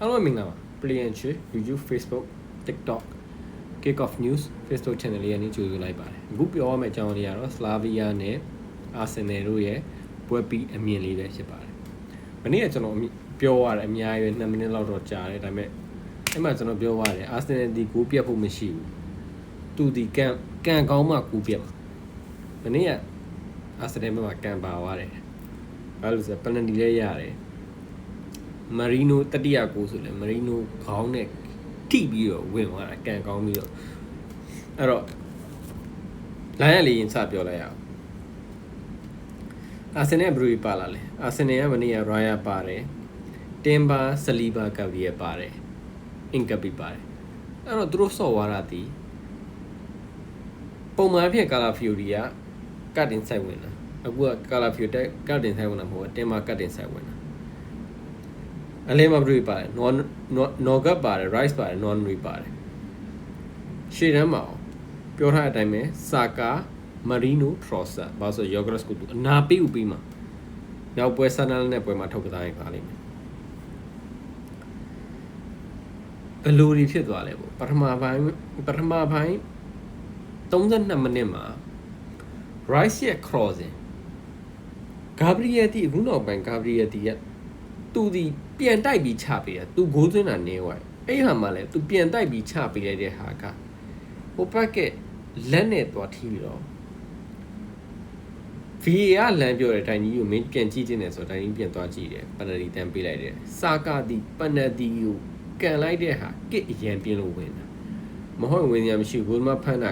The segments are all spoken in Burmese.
အားလုံးမင်္ဂလာပါ Play and Chill YouTube Facebook TikTok Kick Off News Facebook Channel လေးကနေကြိုဆိုလိုက်ပါတယ်အခုပြောရမယ့်အကြောင်းလေးကတော့ Slavia နဲ့ Arsenal တို့ရဲ့ပွဲပြီးအမြင်လေးပဲဖြစ်ပါတယ်မနေ့ကကျွန်တော်ပြောရတယ်အများကြီးပဲ2မိနစ်လောက်တော့ကြာတယ်ဒါပေမဲ့အဲ့မှာကျွန်တော်ပြောရတယ် Arsenal ဒီကိုပြတ်ဖို့မရှိဘူးသူဒီကန်ကန်ကောင်းမှကိုပြတ်မှာမနေ့က Arsenal မှာကန်ပါသွားတယ်ဘာလို့လဲဆိုတော့ penalty လေးရတယ် မရီနိုတတိယကိုဆိုလဲမရီနိုခေါင်းနဲ့ထိပြီးတော့ဝင်သွားတာကန်ကောင်းပြီးတော့အဲ့တော့လိုင်းရလေးရင်စပြောလိုက်ရအောင်အာဆင်နယ်ဘရူပါလာလေအာဆင်နယ်ကမနေ့ကရာယာပါတယ်တင်ပါဆလီဘာကဗီယပါတယ်အင်ကပီပါတယ်အဲ့တော့သူတို့ဆော့သွားတာဒီပုံမှန်အဖြစ်ကာလာဖီယိုရီကကတ်တင်ဆိုင်ဝင်တာအခုကကာလာဖီယိုတက်ကတ်တင်ဆိုင်ဝင်တာမဟုတ်ဘူးတင်ပါကတ်တင်ဆိုင်ဝင်တာ အလဲမဘရူပါတယ်နော်နော်ကတ်ပါတယ် rice ပါတယ် non ရီပါတယ်ရှေ့တန်းမှာအောင်ပြောထားတဲ့အတိုင်းပဲစာကာမာရီနိုထရောဆာဘာဆိုယောဂရက်စ်ကိုသူအနာပေးဥပေးမှာနောက်ပွဲဆန်နလနဲ့ပွဲမှာထုတ်ကစားရင်ပါလိမ့်မယ်ဘယ်လိုတွေဖြစ်သွားလဲပေါ့ပထမပိုင်းပထမပိုင်း32မိနစ်မှာ rice ရဲ့ crossing ဂါဘရီယယ်တီအခုနောက်ပိုင်းဂါဘရီယယ်တီက သူဒီပြန်တိုက်ပြီးချပေးတယ်သူဂိုးသွင်းတာနေဝိုင်းအဲ့ဟာမှလည်းသူပြန်တိုက်ပြီးချပေးလိုက်တဲ့ဟာကဟိုဘက်ကလက်နဲ့သွားထီးပြီးတော့ VAR လမ်းပြောတဲ့အတိုင်းကြီးကိုမင်းပြန်ကြည့်ခြင်းနဲ့ဆိုတော့တိုင်းကြီးပြန်သွားကြည့်တယ်ပနတီတန်ပေးလိုက်တယ်စာကာဒီပနတီကိုကန်လိုက်တဲ့ဟာကစ်အရန်ပြင်းလို့ဝင်တာမဟုတ်ဝင်ရမရှိဘူးကိုသမားဖန်တာ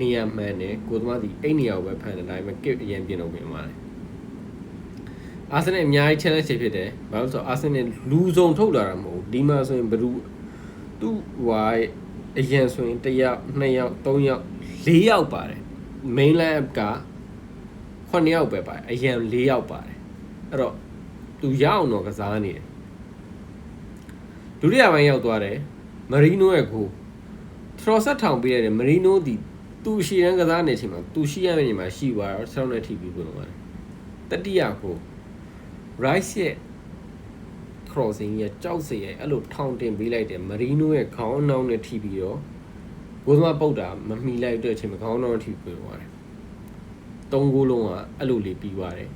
နေရာမှန်တယ်ကိုသမားဒီအဲ့နေရာကိုပဲဖန်တယ်ဒါပေမဲ့ကစ်အရန်ပြင်းလို့ဝင်သွားတယ် အာဆင်နယ်အများကြီး challenge ဖြစ်တယ်ဘာလို့ဆိုတော့အာဆင်နယ်လူစုံထုတ်လာတာမဟုတ်ဘူးဒီမှာဆိုရင်ဘယ်သူသူ့ဟိုအရင်ဆိုရင်1ယောက်2ယောက်3ယောက်4ယောက်ပါတယ် mainland က9ယောက်ပဲပါတယ်အရင်4ယောက်ပါတယ်အဲ့တော့သူရအောင်တော့ကစားနေတယ်ဒုတိယပိုင်းရောက်သွားတယ်မရီနိုရဲ့ကိုထရောဆက်ထောင်ပေးရတယ်မရီနိုဒီသူရှီရန်ကစားနေချိန်မှာသူရှိရမယ့်နေမှာရှိသွားတော့ဆောင်းနဲ့ထိပြီးဝင်သွားတယ်တတိယကို rice ရဲ့ crossing ရဲ့ကြောက်စရဲ့အဲ့လိုထောင်တင်ပေးလိုက်တယ်မရီနိုရဲ့ခေါင်းနှောင်းနဲ့ထိပြီးတော့ဘိုးသမားပုတ်တာမမီလိုက်တဲ့အချိန်မှာခေါင်းနှောင်းနဲ့ထိပြီးဝင်သွားတယ်သုံးဂိုးလုံးကအဲ့လိုလေးပြီးသွားတယ်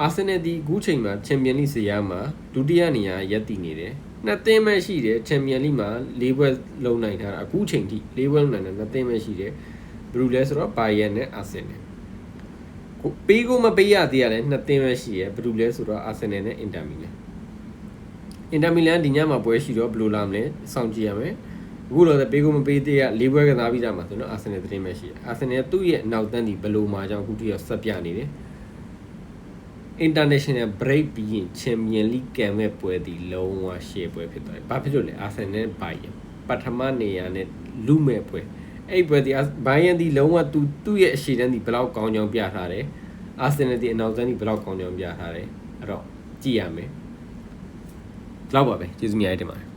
အာဆင်နယ်ဒီအခုချိန်မှာချန်ပီယံလိဇယားမှာဒုတိယနေရာရပ်တည်နေတယ်နှစ်သင်းပဲရှိတယ်ချန်ပီယံလိမှာ၄ဘွဲလုံးနိုင်ထားတာအခုချိန်ထိ၄ဘွဲလုံးနိုင်တယ်နှစ်သင်းပဲရှိတယ်ဘရူလဲဆိုတော့ဘိုင်ယန်နဲ့အာဆင်နယ် ကိုပေးကိုမပေးရသေးရတယ်နှစ်သင်းပဲရှိရယ်ဘရူလဲဆိုတော့အာဆင်နယ်နဲ့အင်တာမီလန်အင်တာမီလန်ဒီညမှာပွဲရှိတော့ဘယ်လိုလာမလဲစောင့်ကြည့်ရမယ်အခုတော့ပေးကိုမပေးသေးရ၄ဘွဲကစားပြီးကြမှာဆိုတော့အာဆင်နယ်သတင်းပဲရှိတယ်အာဆင်နယ်သူ့ရဲ့နောက်တန်းဒီဘယ်လိုမှကြောင့်အခုတည်းကဆက်ပြနေတယ် international break ပြီးရင် champion league ကံမဲ့ပွဲဒီလုံးဝရှေ့ပွဲဖြစ်သွားတယ်။ဘာဖြစ်လို့လဲအာဆင်နယ်ဘိုင်ယန်ပထမနေရာနဲ့လူမဲ့ပွဲ အဲ့ပွဲဒီဘိုင်ယန်ဒီလုံးဝသူသူ့ရဲ့အရှိတန်းဒီဘယ်လောက်ကောင်းကြောင်ပြထားတယ်။အာဆင်နယ်ဒီအနောက်တန်းဒီဘယ်လောက်ကောင်းကြောင်ပြထားတယ်။အဲ့တော့ကြည့်ရမယ်။လောက်ပါပဲကျေးဇူးများတင်ပါတယ်